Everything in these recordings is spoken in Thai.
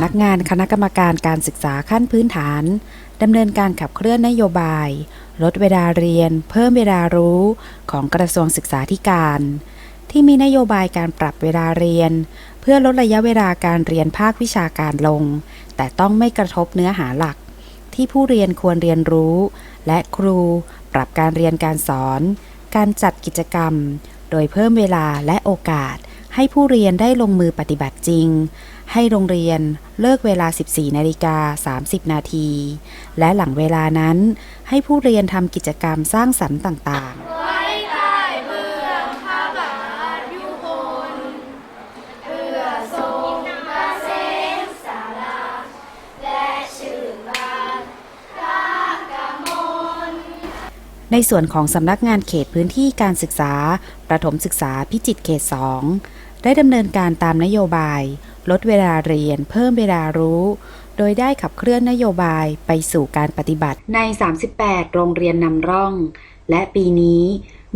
ำนักงานคณะกรรมการการศึกษาขั้นพื้นฐานดำเนินการขับเคลื่อนนโยบาย ลดเวลาเรียน เพิ่มเวลารู้ของกระทรวงศึกษาธิการ ที่มีนโยบายการปรับเวลาเรียน เพื่อลดระยะเวลาการเรียนภาควิชาการลง แต่ต้องไม่กระทบเนื้อหาหลัก ที่ผู้เรียนควรเรียนรู้ และครูปรับการเรียนการสอน การจัดกิจกรรม โดยเพิ่มเวลาและโอกาสให้ผู้เรียนได้ลงมือปฏิบัติจริง ให้โรงเรียนเลิกเวลา 14นาฬิกา30 นาที และหลังเวลานั้นให้ผู้เรียนทำกิจกรรมสร้างสรรค์ต่างๆในส่วนของสำนักงานเขตพื้นที่การศึกษา ประถมศึกษาพิจิตรเขต 2 ได้ดำเนินการตามนโยบาย ลดเวลาเรียน เพิ่มเวลารู้ โดยได้ขับเคลื่อนนโยบายไปสู่การปฏิบัติ ใน 38 โรงเรียนนำร่อง และปีนี้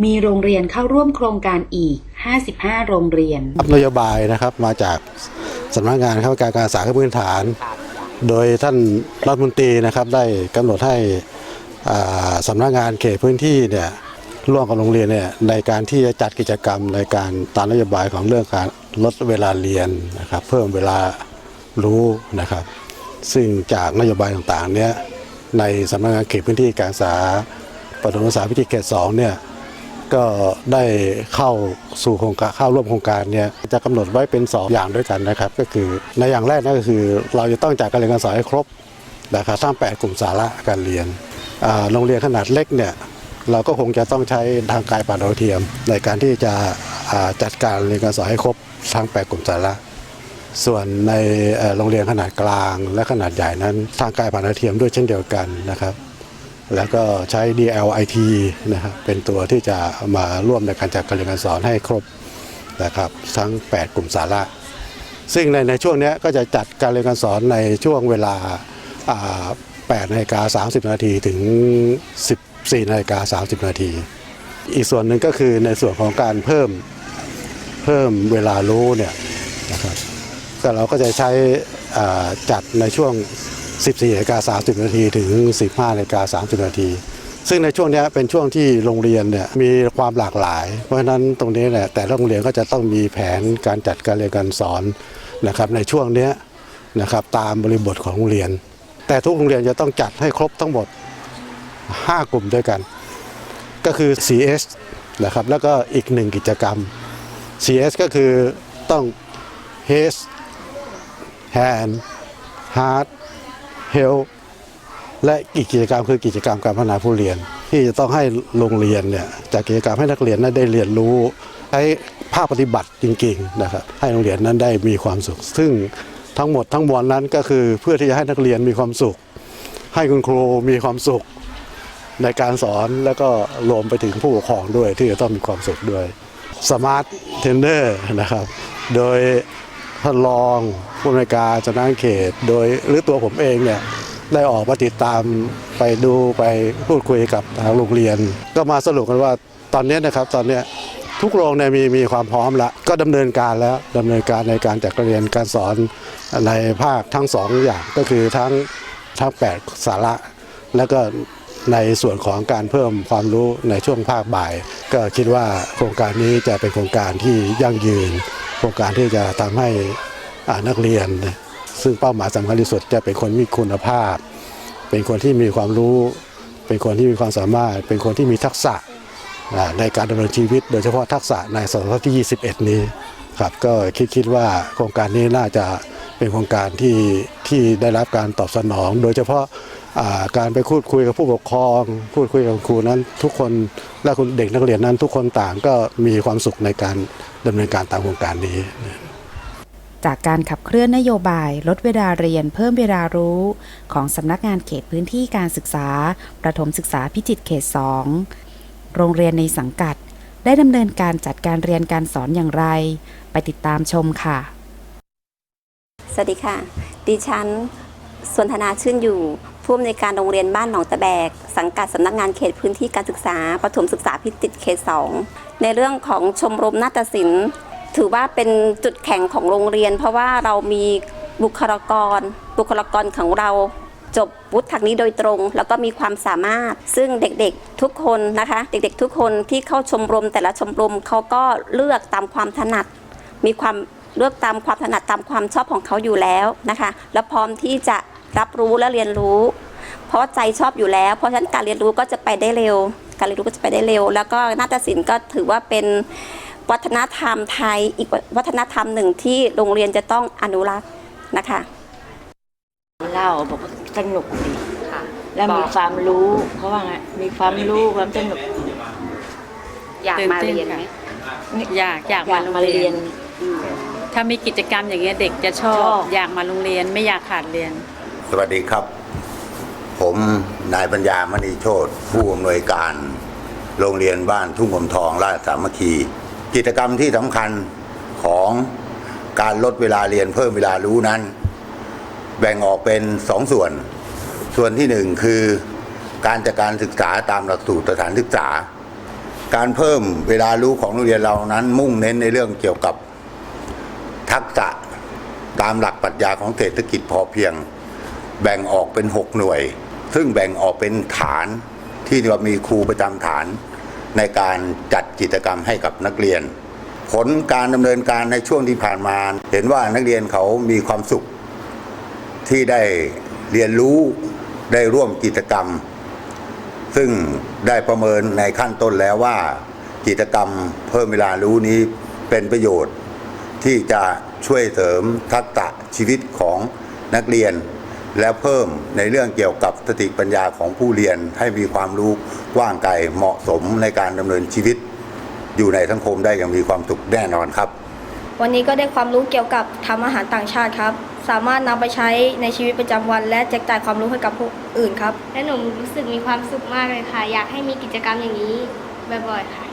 มีโรงเรียนเข้าร่วมโครงการอีก 55 โรงเรียนครับนโยบายนะครับมาจากสำนักงานข้าราชการการศึกษาขั้นพื้นฐาน โดยท่านรัฐมนตรีนะครับได้กำหนดให้อ่าสำนักงานเขตพื้นที่เนี่ยร่วมกับโรงเรียนเนี่ยในการที่จะจัดกิจกรรมในการตามนโยบายของเรื่องการ ลดเวลาเรียนนะครับ เพิ่มเวลารู้นะครับ ซึ่งจากนโยบายต่างๆเนี่ยในสำนักงานเขตพื้นที่การศึกษาประถมศึกษาพิธีเขตสองเนี่ยก็ได้เข้าสู่โครงการเข้าร่วมโครงการเนี่ยจะกำหนดไว้เป็น 2 อย่างด้วยกันนะครับ ก็คือในอย่างแรกนั่นก็คือ เราจะต้องจัดการเรียนการสอนให้ครบนะครับทั้าง 8 กลุ่มสาระการเรียนโรงเรียนขนาดเล็กเนี่ยเราก็คงจะต้องใช้ทางกายผ่านดาวเทียม ในการที่จะจัดการเรียนการสอนให้ครบ ทั้ง8กลุ่มสาระ ส่วนในโรงเรียนขนาดกลางและขนาดใหญ่นั้น ทางกายผ่านดาวเทียมด้วยเช่นเดียวกันนะครับ แล้วก็ใช้ DLIT นะครับเป็นตัวที่จะมาร่วมในการจัดการเรียนการสอนให้ครบนะครับทั้ง 8 กลุ่มสาระ ซึ่งในในช่วงนี้ก็จะจัดการเรียนการสอนในช่วงเวลา8นาฬิกา30 นาทีถึง 14นาฬิกา30 นาที อีกส่วนหนึ่งก็คือในส่วนของการเพิ่ม เพิ่มเวลารู้เนี่ยนะครับก็เราก็จะใช้จัดในช่วง 14นาฬิกา30 นาทีถึง 15นาฬิกา30 นาที ซึ่งในช่วงนี้เป็นช่วงที่โรงเรียนเนี่ยมีความหลากหลาย เพราะฉะนั้นตรงนี้แหละแต่ละโรงเรียนก็จะต้องมีแผนการจัดการเรียนการสอนนะครับในช่วงนี้นะครับตามบริบทของโรงเรียน แต่ทุกโรงเรียนจะต้องจัดให้ครบทั้งหมด 5 กลุ่มด้วยกัน ก็คือ CS นะครับแล้วก็อีกหนึ่งกิจกรรม CS ก็คือต้อง Head Hand Heart Health และอีกกิจกรรมคือกิจกรรมการพัฒนาผู้เรียน ที่จะต้องให้โรงเรียนเนี่ยจากกิจกรรมให้นักเรียนนั้นได้เรียนรู้ใช้ภาคปฏิบัติจริงๆนะครับให้โรงเรียนนั้นได้มีความสุข ซึ่งทั้งหมดทั้งมวลนั้นก็คือเพื่อที่จะให้นักเรียนมีความสุข ให้คุณครูมีความสุขในการสอนแล้วก็รวมไปถึงผู้ปกครองด้วยที่จะต้องมีความสุขด้วย สมาร์ทเทรนเนอร์นะครับ โดยท่านรองผู้อำนวยการสำนักงานเขต โดยหรือตัวผมเองเนี่ยได้ออกมาติดตามไปดูไปพูดคุยกับทางโรงเรียน ก็มาสรุปกันว่าตอนนี้นะครับตอนนี้ทุกโรงเนี่ยมีมีความพร้อมล้วก็ดำเนินการแล้วดำเนินการในการจัดการเรียนการสอนในภาคทั้งสองอย่างก็คือทั้งทั้งแปดสาระ แล้วก็ ในส่วนของการเพิ่มความรู้ในช่วงภาคบ่าย ก็คิดว่าโครงการนี้จะเป็นโครงการที่ยั่งยืน โครงการที่จะทำให้นักเรียน ซึ่งเป้าหมายสำคัญที่สุดจะเป็นคนมีคุณภาพ เป็นคนที่มีความรู้ เป็นคนที่มีความสามารถ เป็นคนที่มีทักษะในการดำเนินชีวิต โดยเฉพาะทักษะในศตวรรษที่ 21 นี้ครับก็คิดคิดว่าโครงการนี้น่าจะเป็นโครงการที่ที่ได้รับการตอบสนอง โดยเฉพาะ การไปพูดคุยกับผู้ปกครอง พูดคุยกับครูนั้น ทุกคนและคุณเด็กนักเรียนนั้นทุกคนต่างก็มีความสุขในการดำเนินการตามโครงการนี้ จากการขับเคลื่อนนโยบายลดเวลาเรียนเพิ่มเวลารู้ ของสำนักงานเขตพื้นที่การศึกษา ประถมศึกษาพิจิตรเขต 2 โรงเรียนในสังกัด ได้ดำเนินการจัดการเรียนการสอนอย่างไร ไปติดตามชมค่ะ สวัสดีค่ะ ดิฉันสนธนาชื่นอยู่ ผู้อำนวยการโรงเรียนบ้านหนองตะแบก สังกัดสำนักงานเขตพื้นที่การศึกษาประถมศึกษาพิจิตรเขต2ในเรื่องของชมรมนาฏศิลป์ ถือว่าเป็นจุดแข็งของโรงเรียน เพราะว่าเรามีบุคลากร บุคลากรของเราจบวุฒิทางนี้โดยตรง แล้วก็มีความสามารถ ซึ่งเด็กๆทุกคนนะคะ เด็กๆทุกคนที่เข้าชมรมแต่ละชมรมเขาก็เลือกตามความถนัด มีความเลือกตามความถนัดตามความชอบของเขาอยู่แล้วนะคะ และพร้อมที่จะ รับรู้และเรียนรู้ เพราะใจชอบอยู่แล้ว เพราะฉะนั้นการเรียนรู้ก็จะไปได้เร็ว การเรียนรู้ก็จะไปได้เร็ว แล้วก็นาฏศิลป์ก็ถือว่าเป็นวัฒนธรรมไทยอีกวัฒนธรรมหนึ่งที่โรงเรียนจะต้องอนุรักษ์นะคะเล่าบอกว่าสนุกดีค่ะแล้วมีความรู้เขาว่าไงมีความรู้ความสนุกอยากมาเรียนไหมอยากอยากอยากมามาโรงเรีเรียยนนถ้ามีกิจกรรมอย่างเงี้ยเด็กจะชอชบอบอยากมาโรงเรียนไม่อยากขาดเรียน สวัสดีครับ ผมนายปัญญามณีโชตผู้อำนวยการ โรงเรียนบ้านทุ่งผมทองราชสามัคคี กิจกรรมที่สำคัญของการลดเวลาเรียนเพิ่มเวลารู้นั้น แบ่งออกเป็นสองส่วน ส่วนที่หนึ่งคือการจัดการศึกษาตามหลักสูตรสถานศึกษา การเพิ่มเวลารู้ของโรงเรียนเรานั้น มุ่งเน้นในเรื่องเกี่ยวกับทักษะตามหลักปรัชญาของเศรษฐกิจพอเพียง แบ่งออกเป็น 6 หน่วย ซึ่งแบ่งออกเป็นฐานที่เรามีครูประจำฐาน ในการจัดกิจกรรมให้กับนักเรียน ผลการดำเนินการในช่วงที่ผ่านมา เห็นว่านักเรียนเขามีความสุข ที่ได้เรียนรู้ได้ร่วมกิจกรรม ซึ่งได้ประเมินในขั้นต้นแล้วว่า กิจกรรมเพิ่มเวลารู้นี้เป็นประโยชน์ ที่จะช่วยเสริมทักษะชีวิตของนักเรียน และเพิ่มในเรื่องเกี่ยวกับสติปัญญาของผู้เรียนให้มีความรู้กว้างไกลเหมาะสมในการดำเนินชีวิต อยู่ในสังคมได้อย่างมีความสุขแน่นอนครับ วันนี้ก็ได้ความรู้เกี่ยวกับทำอาหารต่างชาติครับ สามารถนำไปใช้ในชีวิตประจำวัน และแจกจ่ายความรู้ให้กับผู้อื่นครับ และหนูรู้สึกมีความสุขมากเลยค่ะ อยากให้มีกิจกรรมอย่างนี้บ่อยๆค่ะ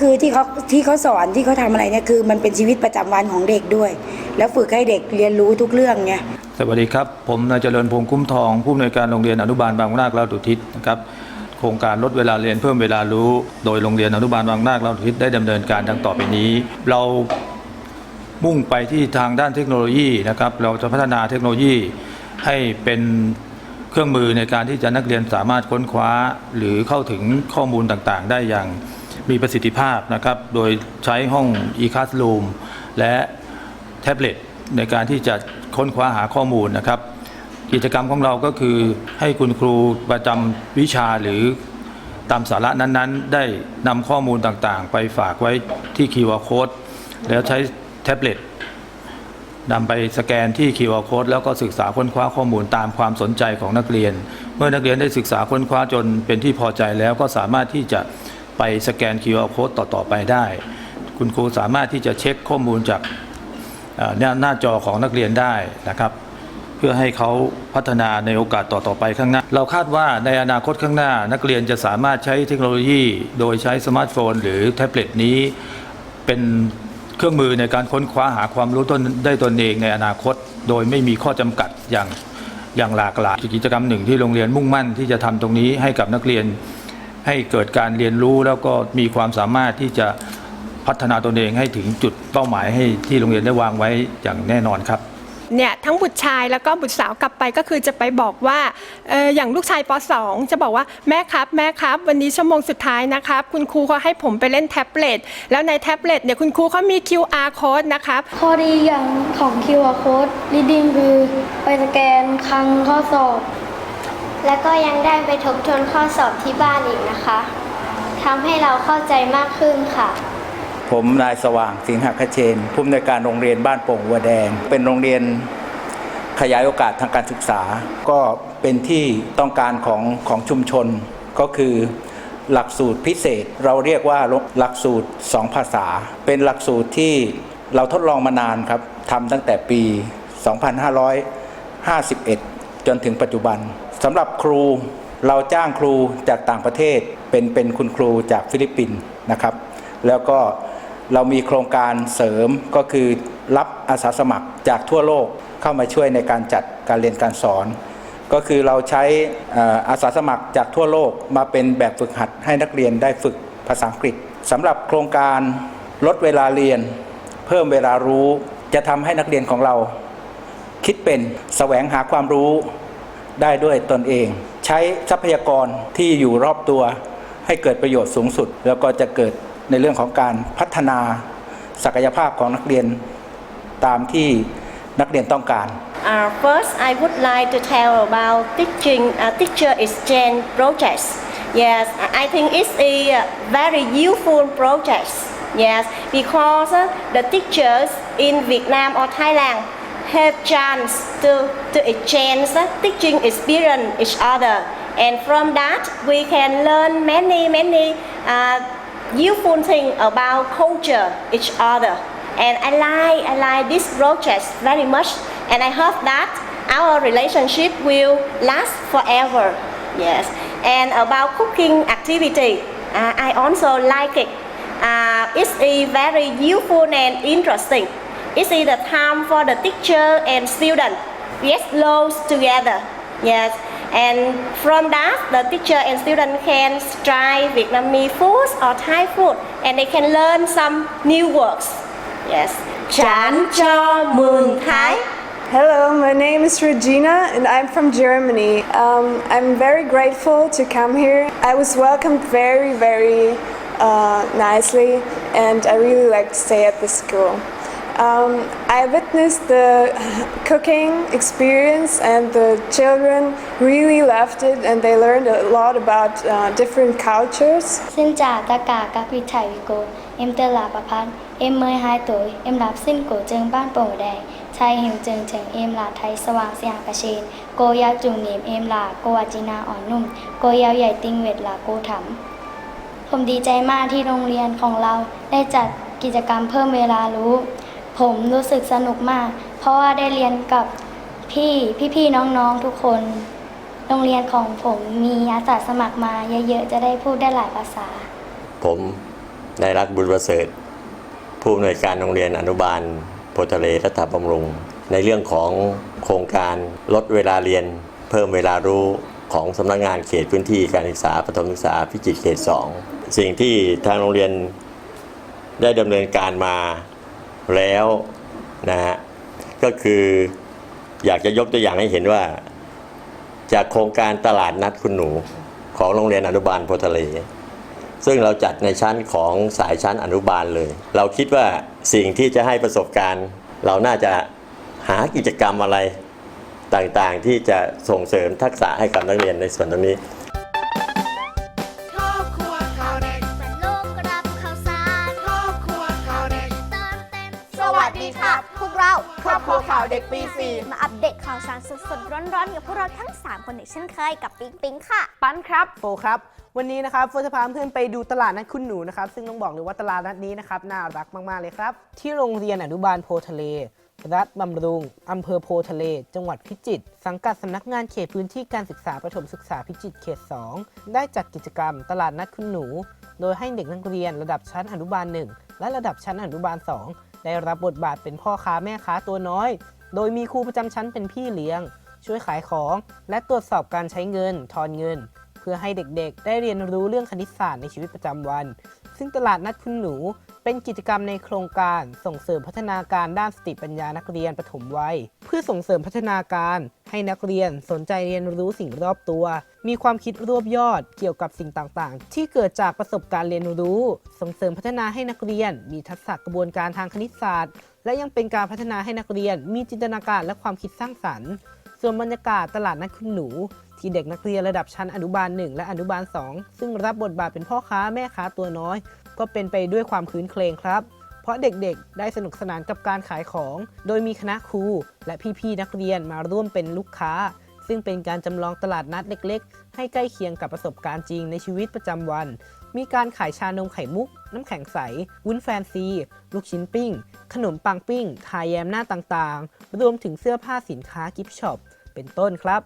คือที่เขาที่เขาสอนที่เขาทำอะไรเนี่ยคือ มันเป็นชีวิตประจำวันของเด็กด้วย แล้วฝึกให้เด็กเรียนรู้ทุกเรื่องไงสวัสดีครับผมนายเจริญพงษ์คุ้มทอง ผู้อำนวยการโรงเรียนอนุบาลบางนาคลาดุทิศนะครับโครงการลดเวลาเรียนเพิ่มเวลารู้ โดยโรงเรียนอนุบาลบางนาคลาดุทิศได้ดำเนินการดังต่อไปนี้ เรามุ่งไปที่ทางด้านเทคโนโลยีนะครับเราจะพัฒนาเทคโนโลยีให้เป็นเครื่องมือในการที่จะนักเรียนสามารถค้นคว้า หรือเข้าถึงข้อมูลต่างๆ ได้อย่าง มีประสิทธิภาพนะครับ โดยใช้ห้อง e-classroom และแท็บเล็ตในการที่จะค้นคว้าหาข้อมูลนะครับ กิจกรรมของเราก็คือให้คุณครูประจำวิชาหรือตามสาระนั้นๆ ได้นำข้อมูลต่างๆ ไปฝากไว้ที่ QR Code แล้วใช้แท็บเล็ตนำไปสแกนที่ QR Code แล้วก็ศึกษาค้นคว้าข้อมูลตามความสนใจของนักเรียน เมื่อนักเรียนได้ศึกษาค้นคว้าจนเป็นที่พอใจแล้วก็สามารถที่จะ ไปสแกน QR Code ต่อ ๆ ไปได้ คุณครูสามารถที่จะเช็คข้อมูลจากหน้าจอของนักเรียนได้นะครับ เพื่อให้เขาพัฒนาในโอกาสต่อ ๆ ไปข้างหน้า เราคาดว่าในอนาคตข้างหน้า นักเรียนจะสามารถใช้เทคโนโลยี โดยใช้สมาร์ทโฟน หรือแท็บเล็ตนี้เป็นเครื่องมือในการค้นคว้าหาความรู้ต้นได้ตนเองในอนาคต โดยไม่มีข้อจำกัดอย่างอย่างหลากหลายกิจกรรมหนึ่งที่โรงเรียนมุ่งมั่นที่จะทำตรงนี้ให้กับนักเรียน ให้เกิดการเรียนรู้แล้วก็มีความสามารถที่จะพัฒนาตนเองให้ถึงจุดเป้าหมายให้ที่โรงเรียนได้วางไว้อย่างแน่นอนครับเนี่ยทั้งบุตรชายแล้วก็บุตรสาวกลับไปก็คือจะไปบอกว่าเอออย่างลูกชายป .2 จะบอกว่าแม่ครับแม่ครับ วันนี้ชั่วโมงสุดท้ายนะครับ คุณครูเขาให้ผมไปเล่นแท็บเล็ตแล้วในแท็บเล็ตเนี่ยคุณครูเขามี QR code นะครับข้อดีอย่างของ QR code reading คือไปสแกนคลังข้อสอบ แล้วก็ยังได้ไปทบทวนข้อสอบที่บ้านอีกนะคะทำให้เราเข้าใจมากขึ้นค่ะ ผมนายสว่างสิงหคเชนผู้อำนวยการโรงเรียนบ้านโป่งวัวแดง เป็นโรงเรียนขยายโอกาสทางการศึกษา ก็เป็นที่ต้องการของของชุมชนก็คือหลักสูตรพิเศษเราเรียกว่าหลักสูตร 2 ภาษา เป็นหลักสูตรที่เราทดลองมานานครับทำตั้งแต่ปี 2551 จนถึงปัจจุบัน สำหรับครูเราจ้างครูจากต่างประเทศเป็นเป็นคุณครูจากฟิลิปปินส์นะครับ แล้วก็เรามีโครงการเสริมก็คือรับอาสาสมัครจากทั่วโลกเข้ามาช่วยในการจัดการเรียนการสอน ก็คือเราใช้เอ่ออาสาสมัครจากทั่วโลกมาเป็นแบบฝึกหัดให้นักเรียนได้ฝึกภาษาอังกฤษสำหรับโครงการลดเวลาเรียน เพิ่มเวลารู้จะทำให้นักเรียนของเรา คิดเป็นแสวงหาความรู้ ได้ด้วยตนเอง ใช้ทรัพยากรที่อยู่รอบตัว ให้เกิดประโยชน์สูงสุด แล้วก็จะเกิดในเรื่องของการพัฒนาศักยภาพของนักเรียนตามที่นักเรียนต้องการ Uh, first, I would like to tell about teaching uh, teacher exchange projects. Yes, I think it's a very useful project. Yes, because uh, the teachers in Vietnam or Thailand have chance to, to exchange teaching experience each other. And from that, we can learn many, many uh, useful things about culture each other. And I like, I like this project very much. And I hope that our relationship will last forever. Yes. And about cooking activity, uh, I also like it. Uh, it's a very useful and interesting. It's the time for the teacher and student. Yes, close together. Yes. And from that, the teacher and student can try Vietnamese food or Thai food, and they can learn some new words. Yes. Chán cho mừng Thái. Hello, my name is Regina and I'm from Germany. Um, I'm very grateful to come here. I was welcomed very, very uh, nicely and I really like to stay at the school. Um, I witnessed the cooking experience and the children really loved it and they learned a lot about uh, different cultures. Xin chào tất cả các vị thầy và cô. Em tên là Bà Phan. Em 12 tuổi. Em là học sinh của trường Ban Bồ Đề. Thầy hiệu trường trường em là thầy Sawang Siang Kashin. Cô giáo chủ nhiệm em là cô Ajina Ỏn นุ่ม cô giáo dạy tiếng Việt là cô Thẩm ผมดีใจมากที่โรงเรียนของเราได้จัดกิจกรรมเพิ่มเวลารู้ ผมรู้สึกสนุกมาก เพราะว่าได้เรียนกับพี่พี่ๆน้องๆทุกคน โรงเรียนของผมมีอาสาสมัครมาเยอะๆ จะได้พูดได้หลายภาษา ผมนายรัฐบุญประเสริฐ ผู้อำนวยการโรงเรียนอนุบาลโพทะเลรัฐบำรุง ในเรื่องของโครงการลดเวลาเรียน เพิ่มเวลารู้ของสำนักงานเขตพื้นที่การศึกษาประถมศึกษาพิจิตรเขต 2 สิ่งที่ทางโรงเรียนได้ดำเนินการมา แล้วนะฮะก็คืออยากจะยกตัวอย่างให้เห็นว่า จากโครงการตลาดนัดคุณหนูของโรงเรียนอนุบาลโพทะเล ซึ่งเราจัดในชั้นของสายชั้นอนุบาลเลย เราคิดว่าสิ่งที่จะให้ประสบการณ์ เราน่าจะหากิจกรรมอะไรต่างๆ ที่จะส่งเสริมทักษะให้กับนักเรียนในส่วนตรงนี้ ด็กปี4มาอัปเดตข่าวสารสดๆ ร้อนๆ กับพวกเราทั้ง 3 คนอีกเช่นเคยกับปิ๊งปิ๊งค่ะ ปั้นครับ โฟครับ วันนี้นะครับโฟจะพาเพื่อนไปดูตลาดนัดคุณหนูนะครับ ซึ่งต้องบอกเลยว่าตลาดนัดนี้นะครับน่ารักมากๆเลยครับ ที่โรงเรียนอนุบาลโพทะเล รัฐบำรุงอำเภอโพทะเล จังหวัดพิจิตร สังกัดสำนักงานเขตพื้นที่การศึกษาประถมศึกษาพิจิตรเขต 2 ได้จัดกิจกรรมตลาดนัดคุณหนู โดยให้เด็กนักเรียนระดับชั้นอนุบาล 1 และระดับชั้นอนุบาล 2ได้รับบทบาทเป็นพ่อค้าแม่ค้าตัวน้อย โดยมีครูประจำชั้นเป็นพี่เลี้ยง ช่วยขายของและตรวจสอบการใช้เงิน ทอนเงิน เพื่อให้เด็กๆ ได้เรียนรู้เรื่องคณิตศาสตร์ในชีวิตประจำวัน ซึ่งตลาดนัดคุณหนู เป็นกิจกรรมในโครงการ ส่งเสริมพัฒนาการด้านสติปัญญานักเรียนปฐมวัย เพื่อส่งเสริมพัฒนาการให้นักเรียนสนใจเรียนรู้สิ่งรอบตัว มีความคิดรวบยอดเกี่ยวกับสิ่งต่างๆ ที่เกิดจากประสบการณ์เรียนรู้ ส่งเสริมพัฒนาให้นักเรียน มีทักษะกระบวนการทางคณิตศาสตร์ และยังเป็นการพัฒนาให้นักเรียน มีจินตนาการและความคิดสร้างสรรค์ ส่วนบรรยากาศตลาดนัดคุณหนู ที่เด็กนักเรียนระดับชั้นอนุบาล 1 และอนุบาล 2 ซึ่งรับบทบาทเป็นพ่อค้าแม่ค้าตัวน้อย ก็เป็นไปด้วยความคืนเครงครับ เพราะเด็กๆ ได้สนุกสนานกับการขายของ โดยมีคณะครู และพี่ๆนักเรียนมาร่วมเป็นลูกค้า ซึ่งเป็นการจำลองตลาดนัดเล็ก ๆ ให้ใกล้เคียงกับประสบการณ์จริงในชีวิตประจำวัน มีการขายชานมไข่มุก น้ำแข็งใส วุ้นแฟนซี ลูกชิ้นปิ้ง ขนมปังปิ้ง ทายแยมหน้าต่างๆ รวมถึงเสื้อผ้าสินค้ากิฟต์ช็อป เป็นต้นครับ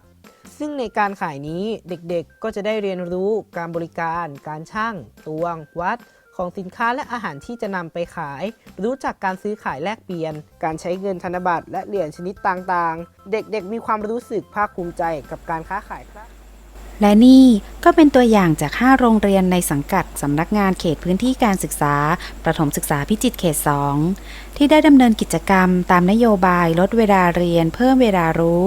ซึ่งในการขายนี้เด็กๆ ก็จะได้เรียนรู้การบริการ การช่าง ตวง วัด ของสินค้าและอาหารที่จะนำไปขาย รู้จักการซื้อขายแลกเปลี่ยน การใช้เงินธนบัตรและเหรียญชนิดต่างๆ เด็กๆ มีความรู้สึกภาคภูมิใจกับการค้าขายครับ และนี่ก็เป็นตัวอย่างจาก 5 โรงเรียนในสังกัดสำนักงานเขตพื้นที่การศึกษา ประถมศึกษาพิจิตรเขต 2 ที่ได้ดำเนินกิจกรรมตามนโยบายลดเวลาเรียนเพิ่มเวลารู้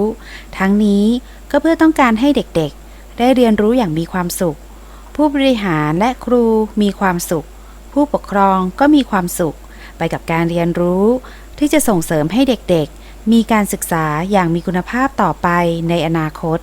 ทั้งนี้ก็เพื่อต้องการให้เด็กๆ ได้เรียนรู้อย่างมีความสุข ผู้บริหารและครูมีความสุข ผู้ปกครองก็มีความสุข ไปกับการเรียนรู้ ที่จะส่งเสริมให้เด็กๆ มีการศึกษาอย่างมีคุณภาพต่อไปในอนาคต